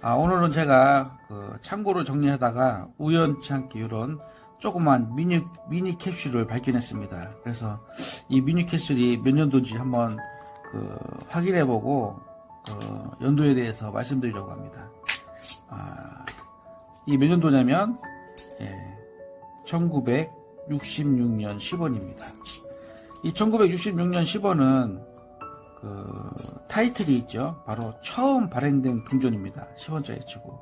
아, 오늘은 제가 그 창고를 정리하다가 우연치 않게 이런 조그만 미니, 미니 캡슐을 발견했습니다. 그래서 이 미니 캡슐이 몇 년도인지 한번 그 확인해보고 그 연도에 대해서 말씀드리려고 합니다. 아, 이 몇 년도냐면, 예, 1966년 10원입니다. 이 1966년 10원은 그 타이틀이 있죠. 바로 처음 발행된 동전입니다. 10원짜리 치고.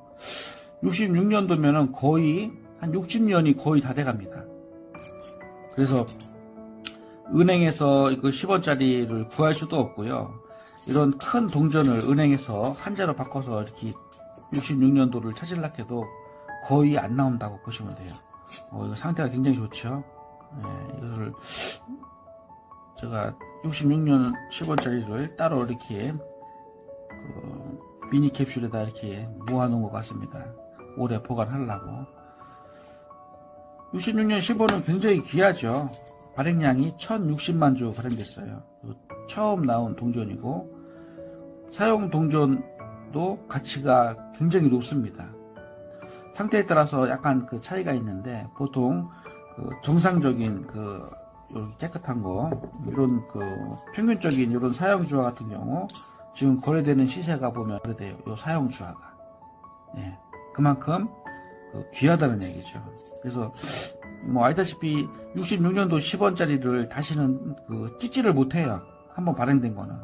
66년도면은 거의 한 60년이 거의 다 돼갑니다. 그래서 은행에서 그 10원짜리를 구할 수도 없고요. 이런 큰 동전을 은행에서 한자로 바꿔서 이렇게 66년도를 찾으려 해도 거의 안 나온다고 보시면 돼요. 어, 이거 상태가 굉장히 좋죠. 예, 이거를 제가 66년 10원짜리를 따로 이렇게 그 미니 캡슐에다 이렇게 모아놓은 것 같습니다. 오래 보관하려고. 66년 10원은 굉장히 귀하죠. 발행량이 1060만 주 발행됐어요. 처음 나온 동전이고 사용 동전도 가치가 굉장히 높습니다. 상태에 따라서 약간 그 차이가 있는데 보통 그 정상적인 그 이렇게 깨끗한 거 이런 그 평균적인 이런 사용 주화 같은 경우 지금 거래되는 시세가 보면 그래돼요. 요 사용 주화가 예 그만큼 그 귀하다는 얘기죠. 그래서 뭐 알다시피 66년도 10원짜리를 다시는 그 찍지를 못해요. 한번 발행된 거는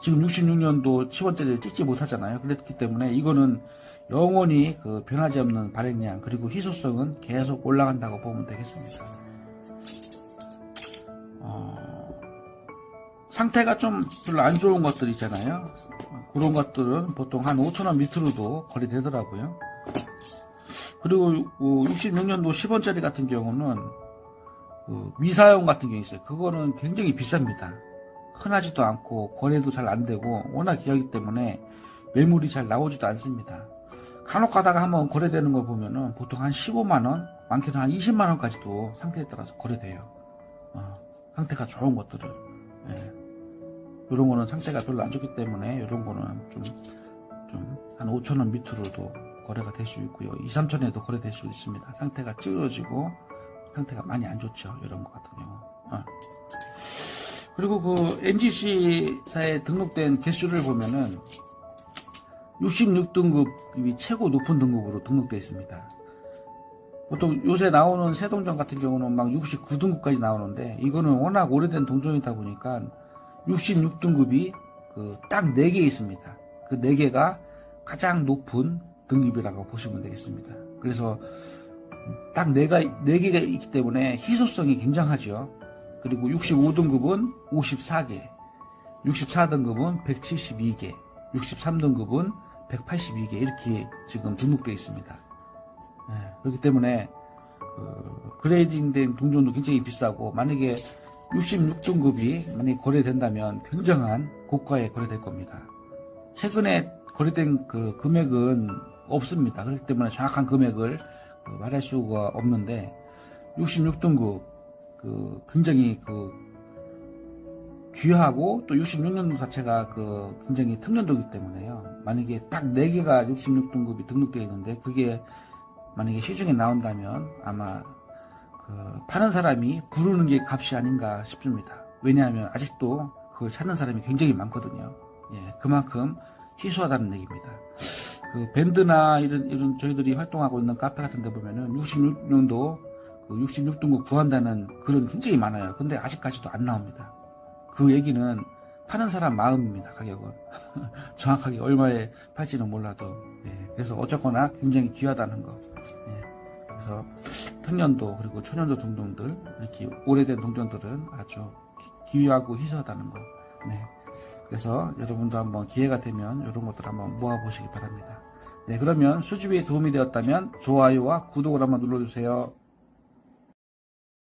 지금 66년도 10원짜리를 찍지 못하잖아요. 그렇기 때문에 이거는 영원히 그 변하지 없는 발행량 그리고 희소성은 계속 올라간다고 보면 되겠습니다. 상태가 좀 별로 안 좋은 것들 있잖아요. 그런 것들은 보통 한 5천원 밑으로도 거래되더라고요. 그리고 66년도 10원짜리 같은 경우는 그 미사용 같은 게 있어요. 그거는 굉장히 비쌉니다. 흔하지도 않고 거래도 잘 안 되고 워낙 귀하기 때문에 매물이 잘 나오지도 않습니다. 간혹 가다가 한번 거래되는 거 보면은 보통 한 15만원, 많게는 한 20만원까지도 상태에 따라서 거래돼요. 어, 상태가 좋은 것들을. 예. 이런 거는 상태가 별로 안 좋기 때문에 이런 거는 좀, 좀, 한 5천원 밑으로도 거래가 될 수 있고요. 2, 3천에도 거래될 수 있습니다. 상태가 찌그러지고 상태가 많이 안 좋죠. 이런 것 같은 경우. 어. 그리고 그 NGC사에 등록된 개수를 보면은 66등급이 최고 높은 등급으로 등록되어 있습니다. 보통 요새 나오는 새 동전 같은 경우는 막 69등급까지 나오는데 이거는 워낙 오래된 동전이다 보니까 66등급이 그 딱 4개 있습니다. 그 4개가 가장 높은 등급이라고 보시면 되겠습니다. 그래서 딱 4가, 4개가 있기 때문에 희소성이 굉장하죠. 그리고 65등급은 54개, 64등급은 172개, 63등급은 182개 이렇게 지금 등록되어 있습니다. 네, 그렇기 때문에 그 그레이딩된 동전도 굉장히 비싸고 만약에 66등급이 만약에 거래된다면 굉장한 고가에 거래될 겁니다. 최근에 거래된 그 금액은 없습니다. 그렇기 때문에 정확한 금액을 그 말할 수가 없는데 66등급 그 굉장히 그 귀하고 또 66년도 자체가 그 굉장히 특년도이기 때문에요. 만약에 딱 4개가 66등급이 등록되어 있는데 그게 만약에 시중에 나온다면 아마 그 파는 사람이 부르는 게 값이 아닌가 싶습니다. 왜냐하면 아직도 그걸 찾는 사람이 굉장히 많거든요. 예, 그만큼 희소하다는 얘기입니다. 그 밴드나 이런 이런 저희들이 활동하고 있는 카페 같은 데 보면은 66년도 그 66등급 구한다는 글은 굉장히 많아요. 근데 아직까지도 안 나옵니다. 그 얘기는 파는 사람 마음입니다. 가격은 정확하게 얼마에 팔지는 몰라도 예, 그래서 어쨌거나 굉장히 귀하다는 거. 예, 그래서 특년도 그리고 초년도 동전들 이렇게 오래된 동전들은 아주 기- 귀하고 희소하다는 거. 네. 그래서 여러분도 한번 기회가 되면 이런 것들 한번 모아보시기 바랍니다. 네, 그러면 수집에 도움이 되었다면 좋아요와 구독을 한번 눌러주세요.